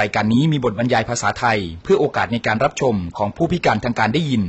รายการนี้มีบทบรรยายภาษาไทย เพื่อโอกาสในการรับชมของผู้พิการทางการได้ยิน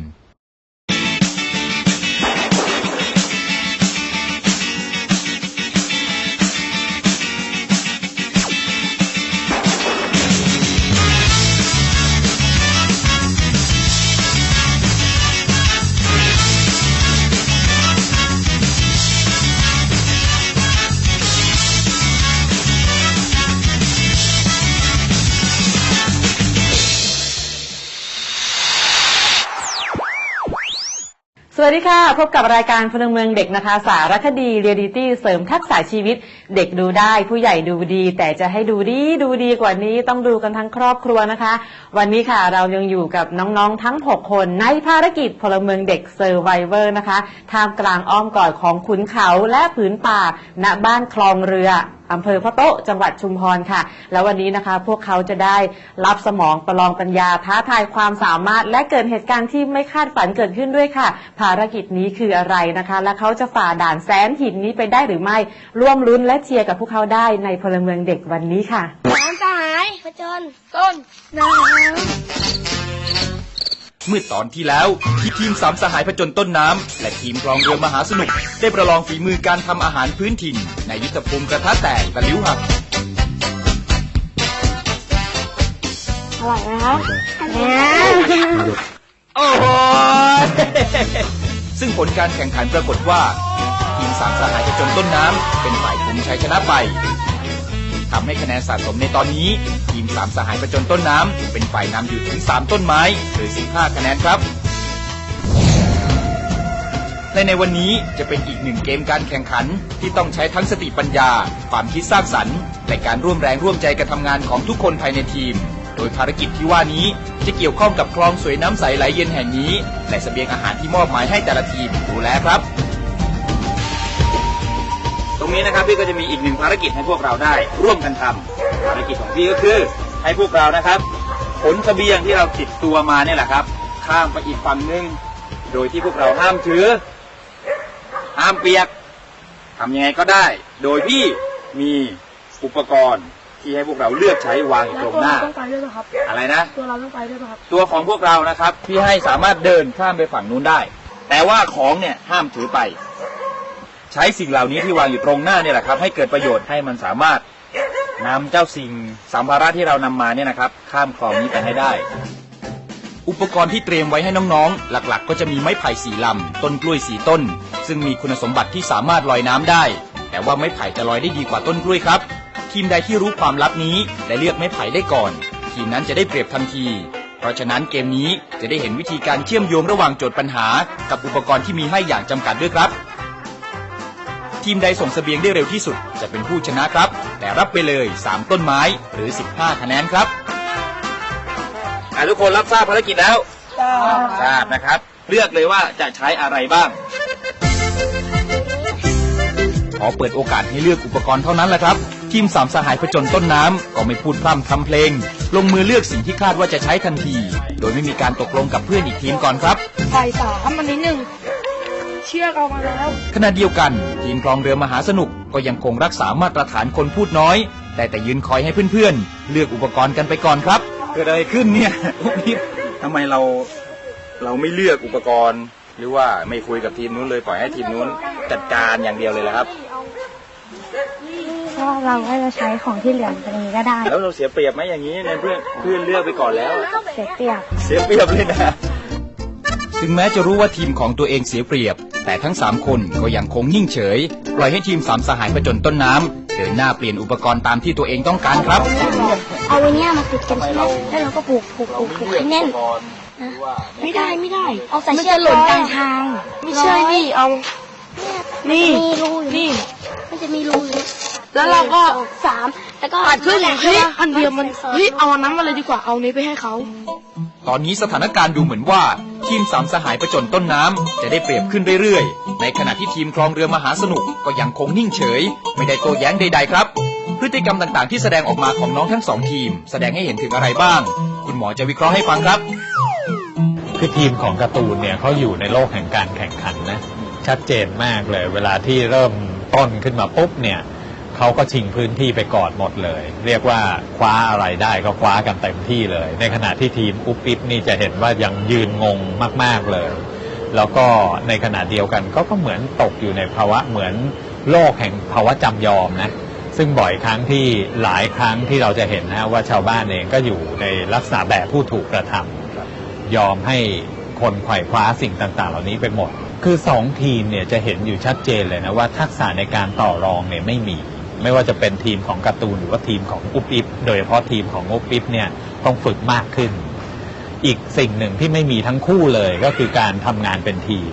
วัสดีค่ะ พบกับรายการพลเมืองเด็กนะคะ สารคดีเรียลิตี้เสริมทักษะชีวิต เด็กดูได้ผู้ใหญ่ดูดี แต่จะให้ดูดีดูดีกว่านี้ต้องดูกันทั้งครอบครัวนะคะ วันนี้ค่ะเรายังอยู่กับน้องๆทั้ง 6 คนในภารกิจพลเมืองเด็กเซอร์ไวเวอร์นะคะท่ามกลางอ้อมกอดของขุนเขาและผืนป่าณบ้านคลองเรืออำเภอพระโต๊ะจังหวัดชุมพรค่ะ แล้ววันนี้นะคะ พวกเขาจะได้รับสมองประลองปัญญาท้าทายความสามารถ และเกิดเหตุการณ์ที่ไม่คาดฝันเกิดขึ้นด้วยค่ะ ภารกิจนี้คืออะไรนะคะ และเขาจะฝ่าด่านแสนหินนี้ไปได้หรือไม่ร่วมลุ้นและเชียร์กับพวกเขาได้ในพลเมืองเด็กวันนี้ค่ะน้ำสหายผจญต้นน้เมื่อตอนที่แล้วที่ทีมสามสหายผจญต้นน้ำ และทีมคลองเรือมหาสนุก ได้ประลองฝีมือการทำอาหารพื้นถิ่น ในยุทธภูมิกระทะแตกตะลิ้วหักำอร่อยไหมครับเนี่ยโอ้โหซึ่งผลการแข่งขันปรากฏว่าทีม สามสหายผจญต้นน้ำเป็นฝ่ายคุมชัยชนะไปทำให้คะแนนสะสมในตอนนี้ ทีมสามสหายผจญต้นน้ำเป็นฝ่ายนำอยู่ถึง 3 ต้นไม้หรือ15คะแนนครับ และในวันนี้จะเป็นอีกหนึ่งเกมการแข่งขัน ที่ต้องใช้ทั้งสติปัญญา ความคิดสร้างสรรค์และการร่วมแรงร่วมใจกันทำงานของทุกคนภายในทีม โดยภารกิจที่ว่านี้จะเกี่ยวข้องกับคลองสวยน้ำใสไหลเย็นแห่งนี้ และเสบียงอาหารที่มอบหมายให้แต่ละทีมดูแลครับ ตรงนี้นะครับพี่ก็จะมีอีกหนึ่งภารกิจให้พวกเราได้ร่วมกันทำภารกิจของพี่ก็คือให้พวกเรานะครับขนเสบียงที่เราติดตัวมาเนี่ยแหละครับ ข้ามไปอีกฝั่งหนึ่งโดยที่พวกเราห้ามถือ ห้ามเปียกทำยังไงก็ได้ โดยที่มีอุปกรณ์ที่ให้พวกเราเลือกใช้วางอยู่ตรงหน้า ต้องไปด้วยป่ะครับ อะไรนะ ตัวเราต้องไปด้วยป่ะครับ ตัวของพวกเรานะครับ ที่ให้สามารถเดินข้ามไปฝั่งนู้นได้ แต่ว่าของเนี่ยห้ามถือไป ใช้สิ่งเหล่านี้ที่วางอยู่ตรงหน้าเนี่ยแหละครับ ให้เกิดประโยชน์ให้มันสามารถนำเจ้าสิ่งสัมภาระที่เรานำมาเนี่ยนะครับ ข้ามคลองนี้ไปให้ได้ อุปกรณ์ที่เตรียมไว้ให้น้องๆ หลักๆ ก็จะมีไม้ไผ่สีลำต้นกล้วยสีต้น ซึ่งมีคุณสมบัติที่สามารถลอยน้ำได้ แต่ว่าไม้ไผ่จะลอยได้ดีกว่าต้นกล้วยครับ ทีมใดที่รู้ความลับนี้และเลือกไม้ไผ่ได้ก่อน ทีมนั้นจะได้เปรียบทันที เพราะฉะนั้นเกมนี้จะได้เห็นวิธีการเชื่อมโยงระหว่างโจทย์ปัญหา กับอุปกรณ์ที่มีให้อย่างจำกัดด้วยครับ ทีมใดส่งเสบียงได้เร็วที่สุดจะเป็นผู้ชนะครับ แต่รับไปเลย 3 ต้นไม้หรือ 15 คะแนนครับอะทุกคนรับทราบภารกิจแล้วทราบนะครับ เลือกเลยว่าจะใช้อะไรบ้าง ขอเปิดโอกาสให้เลือกอุปกรณ์เท่านั้นแหละครับ ทีมสามสหายผจญต้นน้ำก็ไม่พูดพร่ำทำเพลง ลงมือเลือกสิ่งที่คาดว่าจะใช้ทันที โดยไม่มีการตกลงกับเพื่อนอีกทีมก่อนครับไข่สามอันนี้หนึ่ง เชือกเอามาแล้ว ขณะเดียวกัน ทีมคลองเรือมหาสนุกก็ยังคงรักษามาตรฐานคนพูดน้อย แต่แต่ยืนคอยให้เพื่อนๆ เลือกอุปกรณ์กันไปก่อนครับ เกิดอะไรขึ้นเนี่ยนี่ทำไมเราเราไม่เลือกอุปกรณ์ หรือว่าไม่คุยกับทีมนู้นเลยปล่อยให้ทีมนู้นจัดการอย่างเดียวเลยละครับ ก็เราก็จะใช้ของที่เหลือตรงนี้ก็ได้ แล้วเราเสียเปรียบไหมอย่างนี้ในเพื่อนเพื่อนเลือกไปก่อนแล้ว เสียเปรียบ เสียเปรียบเลยนะ ถึงแม้จะรู้ว่าทีมของตัวเองเสียเปรียบ แต่ทั้ง 3 คนก็ยังคงนิ่งเฉย ปล่อยให้ทีมสามสหายประจนต้นน้ำเดินหน้าเปลี่ยนอุปกรณ์ตามที่ตัวเองต้องการครับ เอาไว้เนี่ยมาติดกันใช่ไหมแล้วเราก็ผูกผูกผูกผูกให้แน่นไม่ได้ไม่ได้ เอาใส่มันเชือจะกหล่นกลางทาง ไม่ใช่นี่เอา นี่มีรูอยู่นี่ มันจะมีรูอยู่ แล้วเราก็สองสามแล้วก็ปัดขึ้นแหละเฮ้ยอันเดียวมันเฮ้ยเอาอันนั้นมาเลยดีกว่าเอานี้ไปให้เขา ตอนนี้สถานการณ์ดูเหมือนว่า ทีมสามสหายประจนต้นน้ำจะได้เปรียบขึ้นเรื่อยๆ ในขณะที่ทีมคลองเรือมหาสนุกก็ยังคงนิ่งเฉย ไม่ได้โต้แย้งใดๆครับ พฤติกรรมต่างๆ ที่แสดงออกมาของน้องทั้งสองทีม แสดงให้เห็นถึงอะไรบ้าง คุณหมอจะวิเคราะห์ให้ฟังครับ คือทีมของการ์ตูนเนี่ยเขาอยู่ในโลกแห่งการแข่งขันนะชัดเจนมากเลย เวลาที่เริ่มต้นขึ้นมาปุ๊บเนี่ย เขาก็ชิงพื้นที่ไปกอนหมดเลย เรียกว่าคว้าอะไรได้ก็คว้ากันเต็มที่เลย ในขณะที่ทีมอุปอิปนี่จะเห็นว่ายังยืนงงมาก ๆเลย แล้วก็ในขณะเดียวกันก็ก็เหมือนตกอยู่ในภาวะเหมือนโลกแห่งภาวะจำยอมนะซึ่งบ่อยครั้งที่หลายครั้งที่เราจะเห็นนะว่าชาวบ้านเองก็อยู่ในลักษณะแบบผู้ถูกกระทำยอมให้คนไขว่คว้าสิ่งต่าง ๆ เหล่านี้ไปหมด คือสองทีมเนี่ยจะเห็นอยู่ชัดเจนเลยนะว่าทักษะในการต่อรองเนี่ยไม่มี ไม่ว่าจะเป็นทีมของการ์ตูนหรือว่าทีมของอุปอิปโดยเฉพาะทีมของอุปอิปเนี่ยต้องฝึกมากขึ้น อีกสิ่งหนึ่งที่ไม่มีทั้งคู่เลยก็คือการทำงานเป็นทีม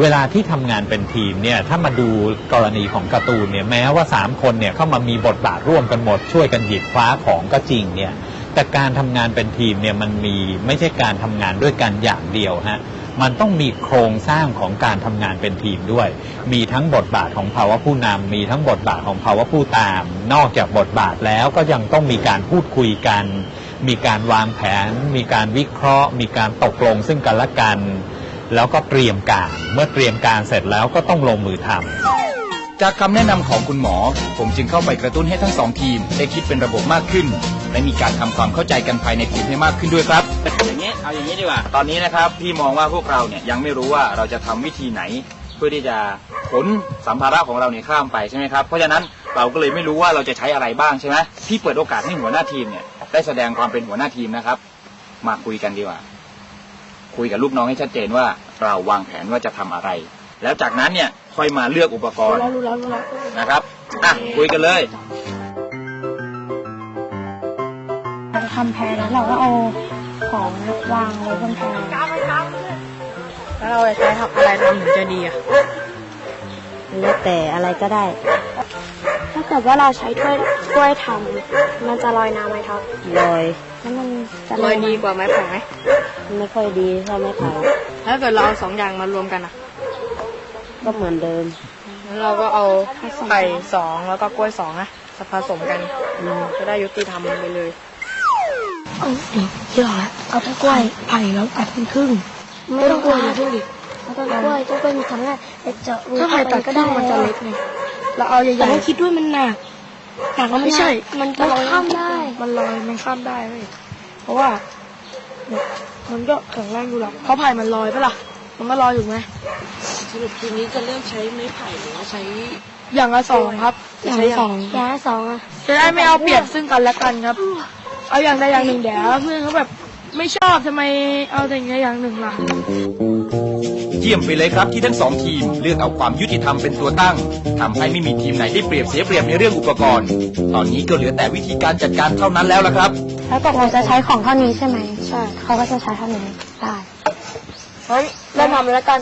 เวลาที่ทำงานเป็นทีมเนี่ยถ้ามาดูกรณีของการ์ตูนเนี่ยแม้ว่า 3 คนเนี่ยเข้ามามีบทบาทร่วมกันหมด ช่วยกันหยิบคว้าของก็จริงเนี่ยแต่การทำงานเป็นทีมเนี่ยมันมีไม่ใช่การทำงานด้วยกันอย่างเดียวฮะ มันต้องมีโครงสร้างของการทำงานเป็นทีมด้วย มีทั้งบทบาทของภาวะผู้นำมีทั้งบทบาทของภาวะผู้ตาม นอกจากบทบาทแล้วก็ยังต้องมีการพูดคุยกัน มีการวางแผน มีการวิเคราะห์ มีการตกลงซึ่งกันและกัน แล้วก็เตรียมการ เมื่อเตรียมการเสร็จแล้วก็ต้องลงมือทำจากคำแนะนำของคุณหมอ ผมจึงเข้าไปกระตุ้นให้ทั้งสองทีมได้คิดเป็นระบบมากขึ้น และมีการทำความเข้าใจกันภายในทีมให้มากขึ้นด้วยครับอย่างนี้เอาอย่างนี้ดีกว่า ตอนนี้นะครับพี่มองว่าพวกเราเนี่ยยังไม่รู้ว่าเราจะทำวิธีไหน เพื่อที่จะขนสัมภาระของเราเนี่ยข้ามไปใช่ไหมครับเพราะฉะนั้นเราก็เลยไม่รู้ว่าเราจะใช้อะไรบ้างใช่ไหมพี่เปิดโอกาสให้หัวหน้าทีมเนี่ยได้แสดงความเป็นหัวหน้าทีมนะครับ มาคุยกันดีกว่า คุยกับลูกน้องให้ชัดเจนว่าเราวางแผนว่าจะทำอะไร แล้วจากนั้นเนี่ยค่อยมาเลือกอุปกรณ์รู้แล้วรู้แล้วนะครับอะคุยกันเลย ทำแพรแล้วเราก็เอาของวางไว้บนแพรแล้วเราจะใช้ทำอะไรทำถึงจะดีอะแล้วแต่อะไรก็ได้ ถ้าเกิดว่าเราใช้ถ้วยกล้วยทำมันจะลอยน้ำไหมครับลอยแล้วมันจะลอยดีกว่าไม้ไผ่ไหมไม่ค่อยดีถ้าไม่ไผ่ถ้าเกิดเราเอาสองอย่างมารวมกันอะ ก็เหมือนเดิมแล้วเราก็เอาไผ่สองแล้วก็กล้วยสองนะจะผสมกันจะได้ยุติธรรมไปเลย เอาเดี๋ยวเดี๋ยวเอาต้นกล้วยไผ่แล้วตัดเป็นครึ่งไม่ต้องกลัวอย่าเพิ่งดิเอาต้นกล้วยต้นกล้วยมีทำง่ายแต่เจาะรูถ้าไผ่ตัดครึ่งมันจะเล็กไงเราเอาใหญ่ๆแต่ไม่คิดด้วยมันหนักหนักแล้วไม่ใช่ มันจะลอยข้ามได้ มันลอยมันข้ามได้เว้ยเพราะว่าเนี่ยมันก็แข็งแรงอยู่หรอกเพราะไผ่มันลอยปะล่ะมันก็ลอยอยู่ไหมสรุปทีนี้จะเลือกใช้ไม้ไผ่หรือว่าใช้อย่างละสองครับจะใช้สองอย่างละสองอะจะได้ไม่เอาเปรียบซึ่งกันและกันครับ เอาอย่างใดอย่างหนึ่งเดี๋ยวเพื่อนเขาแบบไม่ชอบทำไมเอาแต่อย่างใดอย่างหนึ่งล่ะ เยี่ยมไปเลยครับที่ทั้งสองทีมเลือกเอาความยุติธรรมเป็นตัวตั้งทำให้ไม่มีทีมไหนได้เปรียบเสียเปรียบในเรื่องอุปกรณ์ ตอนนี้ก็เหลือแต่วิธีการจัดการเท่านั้นแล้วละครับ แล้วตกลงจะใช้ของเท่านี้ใช่ไหมใช่ เขาก็จะใช้เท่านี้ได้เฮ้ยเริ่มทำแล้วกัน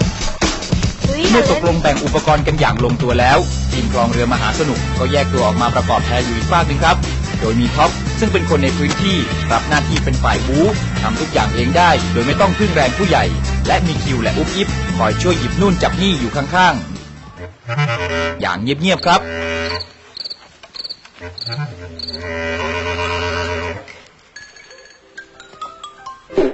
เมื่อตกลงแบ่งอุปกรณ์กันอย่างลงตัวแล้ว ทีมกลองเรือมหาสนุกก็แยกตัวออกมาประกอบแพรอยู่อีกฝากหนึ่งครับ โดยมีท็อป ซึ่งเป็นคนในพื้นที่รับหน้าที่เป็นฝ่ายบู๊ทำทุกอย่างเองได้ โดยไม่ต้องพึ่งแรงผู้ใหญ่ และมีคิวและอุ๊บอิบคอยช่วยหยิบนู่นจับนี่อยู่ข้างๆ อย่างเงียบๆครับ